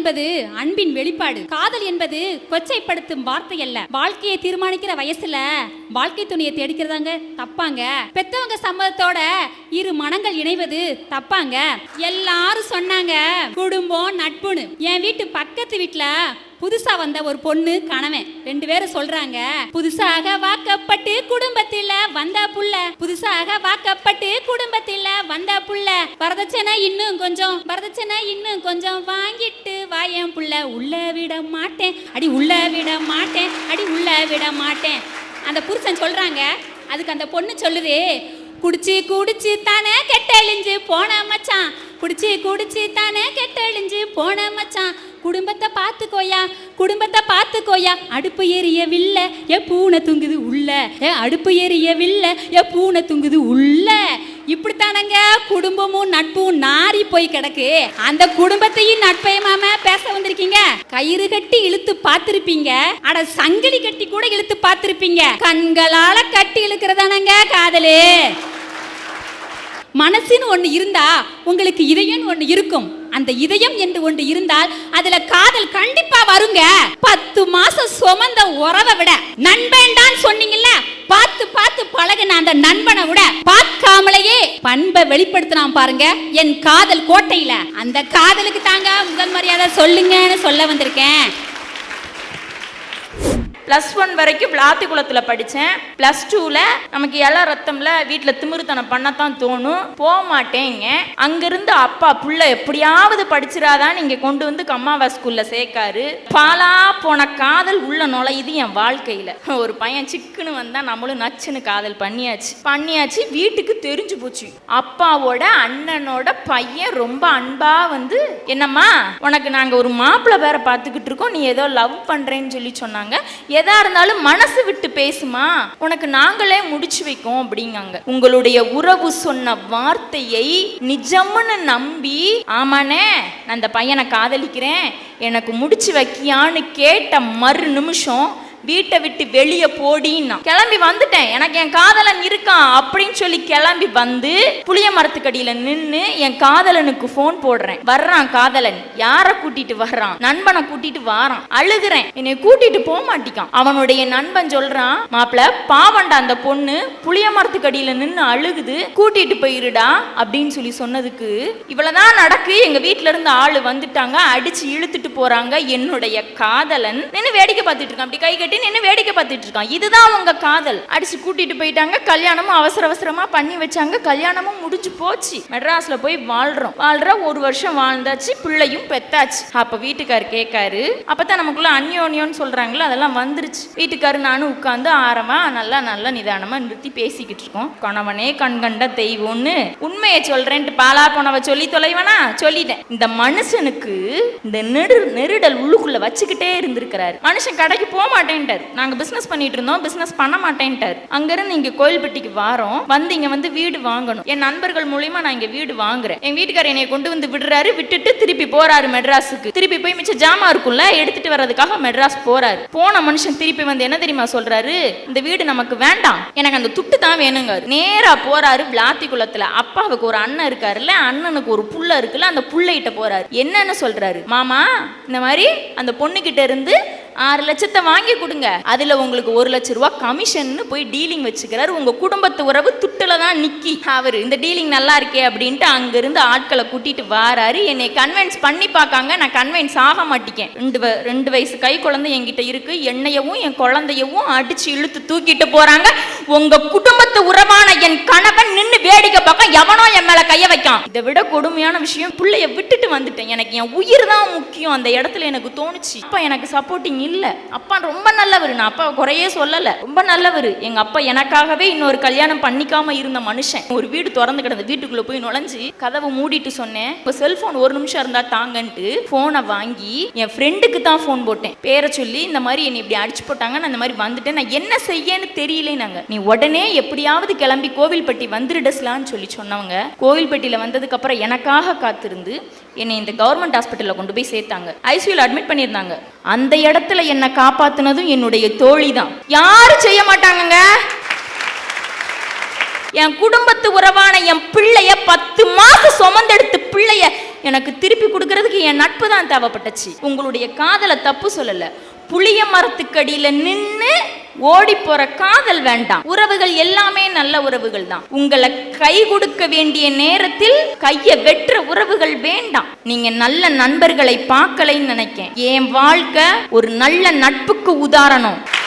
என்பது அன்பின் வெளிப்பாடு. காதல் என்பது கொச்சைப்படுத்தும் வார்த்தை அல்ல. வாழ்க்கையை தீர்மானிக்கிற வயசுல வாழ்க்கை துணையை தேடிக்கிறதாங்க? தப்பாங்க. பெத்தவங்க சம்மதத்தோட இரு மனங்கள் இணைவது தப்பாங்க. எல்லாரும் சொன்னாங்க குடும்பம் நட்புன்னு. என் வீட்டு பக்கத்து வீட்டுல புதுசா வந்த ஒரு பொண்ணு கணவன். ரெண்டு பேரும் சொல்றாங்க புதுசாக வாக்கப்பட்டு குடும்பத்தில வந்த புள்ள. புதுசாக வாக்கப்பட்டு குடும்பத்தில் வந்த புள்ள. வரதட்சணை இன்னும் கொஞ்சம் வரதட்சணை இன்னும் கொஞ்சம் வாங்கிட்டு வாயன் புள்ள. உள்ள விட மாட்டேன். அடி உள்ள விட மாட்டேன். அடி உள்ள விட மாட்டேன். அந்த புருஷன் சொல்றாங்க அதுக்கு அந்த பொண்ணு சொல்லுது குடிச்சு குடிச்சு தானே கெட்டழிஞ்சு போன மச்சான். குடிச்சு குடிச்சு தானே கெட்டழிஞ்சு போன மச்சான். குடும்பத்தை பார்த்துக்கோயா குடும்பத்தை பார்த்துக்கோயா. அடுப்பு எரியவில்லை ஏ பூனை தூங்குது உள்ள. ஏ அடுப்பு எரியவில்லை ஏ பூனை தூங்குது உள்ள. இப்படித்தானங்க? குடும்பமும் நட்பும் நாரி போய் கிடக்கு. அந்த குடும்பத்தையும் நட்பையுமாம பேச வந்திருக்கீங்க. கயிறு கட்டி இழுத்து பார்த்திருப்பீங்க. அட சங்கிலி கட்டி கூட இழுத்து பார்த்திருப்பீங்க. கண்களால கட்டி இழுக்கிறதானங்க காதலு? மனசுன்னு ஒண்ணு இருந்தா உங்களுக்கு இதயம் ஒண்ணு இருக்கும். அந்த இதயம் என்று ஒன்று இருந்தால் அதுல காதல் கண்டிப்பா வருங்க. பத்து மாசம் சுமந்த உறவை விட. நண்பன்டான்னு சொன்னீங்கல்ல பார்த்து பார்த்து பழகுன அந்த நண்பனை விட பார்க்காமலேயே பண்பை வெளிப்படுத்தினான் பாருங்க என் காதல் கோட்டையில. அந்த காதலுக்கு தாங்க முதல் மரியாதை சொல்லுங்கன்னு சொல்ல வந்திருக்கேன். ப்ளஸ் ஒன் வரைக்கும் விளாத்திக்குளத்தில் படித்தேன் ப்ளஸ் டூவில் நமக்கு இல ரத்தம்ல வீட்டில் திமிருத்தனம் பண்ணத்தான் தோணும். போக மாட்டேங்க அங்கிருந்து அப்பா புள்ள எப்படியாவது படிச்சிடாதான் இங்கே கொண்டு வந்து கம்மாவா ஸ்கூலில் சேர்க்காரு. பாலா போன காதல் உள்ள நுழையுது என் வாழ்க்கையில். ஒரு பையன் சிக்குன்னு வந்தால் நம்மளும் நச்சுன்னு காதல் பண்ணியாச்சு. பண்ணியாச்சு வீட்டுக்கு தெரிஞ்சு போச்சு. அப்பாவோட அண்ணனோட பையன் ரொம்ப அன்பா வந்து என்னம்மா உனக்கு நாங்கள் ஒரு மாப்பிள்ளை வேற பார்த்துக்கிட்டு இருக்கோம். நீ ஏதோ லவ் பண்ணுறேன்னு சொல்லி சொன்னாங்க. எதா இருந்தாலும் மனசு விட்டு பேசுமா? உனக்கு நாங்களே முடிச்சு வைக்கோம் அப்படிங்காங்க. உங்களுடைய உறவு சொன்ன வார்த்தையை நிஜம்னு நம்பி ஆமாண்ணே நான் அந்த பையனை காதலிக்கிறேன் எனக்கு முடிச்சு வைக்கியான்னு கேட்ட மறு நிமிஷம் வீட்டை விட்டு வெளியே போடின்னா கிளம்பி வந்துட்டேன். எனக்கு என் காதலன் இருக்கான். அப்படின்னு சொல்லி கிளம்பி வந்து புளிய மரத்துக்கடியில நின்று என் காதலனுக்கு ஃபோன் போடுறேன். வர்றான் காதலன். யாரை கூட்டிட்டு வர்றான்? நண்பனை கூட்டிட்டு வாரான். அழுகுறேன். என்னை கூட்டிட்டு போக மாட்டிக்கான். அவனுடைய நண்பன் சொல்றான் மாப்பிள பாவண்டா அந்த பொண்ணு. புளிய மரத்துக்கடியில நின்று அழுகுது. கூட்டிட்டு போயிருடா. அப்படின்னு சொல்லி சொன்னதுக்கு இவ்வளவுதான் நடக்கு. எங்க வீட்டுல இருந்து ஆளு வந்துட்டாங்க. அடிச்சு இழுத்துட்டு போறாங்க. என்னுடைய காதலன். நின்று வேடிக்கை பார்த்துட்டு இருக்கான். அப்படி கை கட்டி நின்று வேடிக்கை பார்த்துட்டு இருக்கான். இதுதான் உங்க காதல். அடிச்சு கூட்டிட்டு போயிட்டாங்க கல்யாணமும் அவசர அவசரமா பண்ணி வச்சாங்க. கல்யாணமும் முடிஞ்சு போச்சு. மெட்ராஸ்ல போய் வாழ்றோம். வாழ்ற ஒரு வருஷம் வாழ்ந்தாச்சு பிள்ளையும் பெத்தாச்சு. அப்ப வீட்டுக்கார் கேட்காரு அப்பதான் நமக்குள்ள அந்யோன்யோன்னு சொல்றாங்களோ அதெல்லாம் வந்துருச்சு. வீட்டுக்காரு நானும் உட்கார்ந்து ஆரமா நல்லா நல்லா நிதானமா நிறுத்தி பேசிக்கிட்டு இருக்கோம். கணவனே கண் கண்ட தெய்வம்னு உண்மையை சொல்றேன்ட்டு பாலா போனவ சொல்லி தொலைவனா? சொல்லிட்டேன். இந்த மனுஷனுக்கு இந்த நெரு நெருடல் உள்ளுக்குள்ள வச்சுக்கிட்டே இருந்திருக்கிறாரு. மனுஷன் கடைக்கு போக மாட்டேன். மாட்டேன்ட்டார். நாங்க பிசினஸ் பண்ணிட்டு இருந்தோம் பிசினஸ் பண்ண மாட்டேன்ட்டார். அங்கிருந்து இங்க கோயில்பட்டிக்கு வாரோம். வந்து இங்க வந்து வீடு வாங்கணும். என் நண்பர்கள் மூலியமா நான் இங்க வீடு வாங்குறேன். என் வீட்டுக்காரர் என்னை கொண்டு வந்து விடுறாரு விட்டுட்டு திருப்பி போறாரு மெட்ராஸுக்கு. திருப்பி போய் மிச்ச ஜாமா இருக்கும்ல எடுத்துட்டு வர்றதுக்காக மெட்ராஸ் போறாரு. போன மனுஷன் திருப்பி வந்து என்ன தெரியுமா சொல்றாரு? இந்த வீடு நமக்கு வேண்டாம். எனக்கு அந்த துட்டு தான் வேணுங்க நேரா போறாரு விளாத்தி குளத்துல. அப்பாவுக்கு ஒரு அண்ணன் இருக்காருல்ல அண்ணனுக்கு ஒரு புள்ள இருக்குல்ல அந்த புள்ளைகிட்ட போறாரு. என்னன்னு சொல்றாரு? மாமா இந்த மாதிரி அந்த பொண்ணுகிட்ட இருந்து ஆறு லட்சத்தை வாங்கி கொடுங்க. அதுல உங்களுக்கு ஒரு லட்ச ரூபா கமிஷன்னு போய் டீலிங் வச்சுக்கிறாரு. உங்க குடும்பத்து உறவு துட்டுல தான் நிக்கி. அவரு இந்த டீலிங் நல்லா இருக்கே அப்படின்ட்டு அங்கிருந்து ஆட்களை கூட்டிட்டு வாராரு. என்னை கன்வின்ஸ் பண்ணி பார்க்காங்க. நான் கன்வின்ஸ் ஆக மாட்டேன் ரெண்டு வ- ரெண்டு வயசு கை குழந்தை என்கிட்ட இருக்கு. என்னையவும் என் குழந்தையவும் அடிச்சு இழுத்து தூக்கிட்டு போறாங்க. உங்க குடும்பத்து உறவான என் கணவன் நின்னு வேடிக்கை பார்க்க எவனோ என் மேல கைய வைக்கான். இதை விட கொடுமையான விஷயம் பிள்ளைய விட்டுட்டு வந்துட்டேன். எனக்கு என் உயிர் தான் முக்கியம். அந்த இடத்துல எனக்கு தோணுச்சு. இப்ப எனக்கு சப்போர்ட்டிங் இல்லை. அப்பா ரொம்ப நல்லவர். நான் அப்பா குறையே சொல்லலை. ரொம்ப நல்லவர். எங்க அப்பா எனக்காகவே இன்னொரு கல்யாணம் பண்ணிக்காம இருந்த மனுஷன். ஒரு வீடு திறந்து கிடந்த வீட்டுக்குள்ள போய் நுழைஞ்சு கதவை மூடிட்டு சொன்னேன். இப்போ செல்போன் ஒரு நிமிஷம் இருந்தா தாங்கன்ட்டு போனை வாங்கி என் ஃப்ரெண்டுக்கு தான் ஃபோன் போட்டேன். பேரை சொல்லி இந்த மாதிரி என்னை இப்படி அடிச்சு போட்டாங்க. நான் இந்த மாதிரி வந்துட்டேன். நான் என்ன செய்யன்னு தெரியலேனாங்க நீ உடனே எப்படியாவது கிளம்பி கோவில்பட்டி வந்துருடஸ்லான்னு சொல்லி சொன்னவங்க. கோவில்பட்டியில வந்ததுக்கு அப்புறம் எனக்காக காத்திருந்து என்னை இந்த கவர்மெண்ட் ஹாஸ்பிட்டலில் கொண்டு போய் சேர்த்தாங்க. ஐசியூல அட்மிட் பண்ணியிருந்தாங்க. அந்த இடத்துல என்னை காப்பாத்துனதும் என்னுடைய தோழி தான் யாரும் செய்ய மாட்டாங்கங்க? என் குடும்பத்து உறவான என் பிள்ளைய பத்து மாசம் சுமந்தெடுத்து பிள்ளைய எனக்கு திருப்பி கொடுக்கறதுக்கு என் நட்பு தான் தேவைப்பட்டுச்சு. உங்களுடைய காதலை தப்பு சொல்லல. புளிய மரத்துக்கடியில நின்று ஓடி போற காதல் வேண்டாம். உறவுகள் எல்லாமே நல்ல உறவுகள் தான். உங்களை கை கொடுக்க வேண்டிய நேரத்தில் கைய வெற்ற உறவுகள் வேண்டாம். நீங்க நல்ல நண்பர்களை பார்க்கலைன்னு நினைக்கேன். என் வாழ்க்கை ஒரு நல்ல நட்புக்கு உதாரணம்.